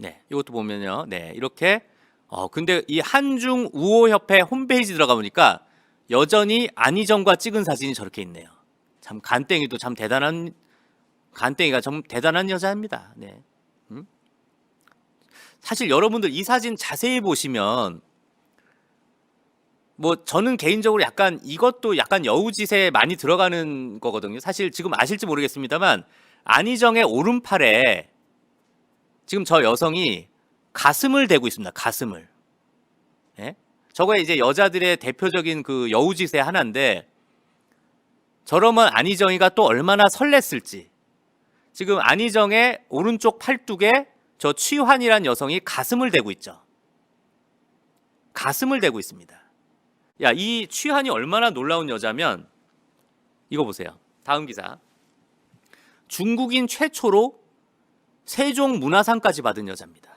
네, 이것도 보면요. 네, 이렇게 어 근데 이 한중 우호 협회 홈페이지 들어가 보니까 여전히 안희정과 찍은 사진이 저렇게 있네요. 참 간땡이도 참 대단한 간땡이가 좀 대단한 여자입니다. 네. 음? 사실 여러분들 이 사진 자세히 보시면 뭐 저는 개인적으로 약간 이것도 약간 여우짓에 많이 들어가는 거거든요. 사실 지금 아실지 모르겠습니다만 안희정의 오른팔에 지금 저 여성이 가슴을 대고 있습니다. 가슴을. 예? 저거 이제 여자들의 대표적인 그 여우짓의 하나인데 저러면 안희정이가 또 얼마나 설렜을지. 지금 안희정의 오른쪽 팔뚝에 저 취환이란 여성이 가슴을 대고 있죠. 가슴을 대고 있습니다. 야, 이 취한이 얼마나 놀라운 여자면 이거 보세요. 다음 기사. 중국인 최초로 세종 문화상까지 받은 여자입니다.